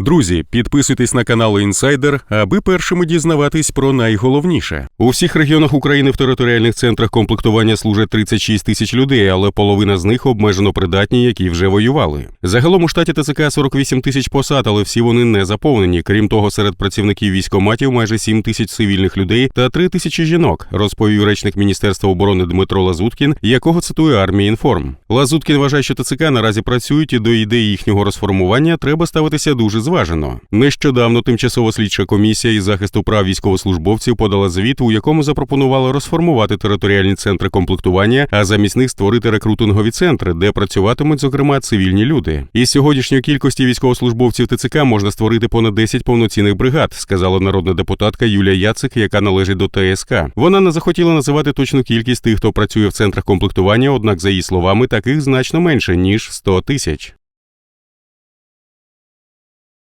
Друзі, підписуйтесь на канал Інсайдер, аби першими дізнаватись про найголовніше. У всіх регіонах України в територіальних центрах комплектування служать 36 тисяч людей, але половина з них обмежено придатні, які вже воювали. Загалом у штаті ТЦК 48 тисяч посад, але всі вони не заповнені. Крім того, серед працівників військоматів майже 7 тисяч цивільних людей та 3 тисячі жінок, розповів речник Міністерства оборони Дмитро Лазуткін, якого цитує армія інформ. Лазуткін вважає, що ТЦК наразі працюють і до ідеї їхнього розформування треба ставитися дуже зважено. Нещодавно тимчасова слідча комісія із захисту прав військовослужбовців подала звіт, у якому запропонувала розформувати територіальні центри комплектування, а замість них створити рекрутингові центри, де працюватимуть, зокрема, цивільні люди. Із сьогоднішньої кількості військовослужбовців ТЦК можна створити понад 10 повноцінних бригад, сказала народна депутатка Юлія Яцик, яка належить до ТСК. Вона не захотіла називати точну кількість тих, хто працює в центрах комплектування, однак, за її словами, таких значно менше ніж 100 тисяч.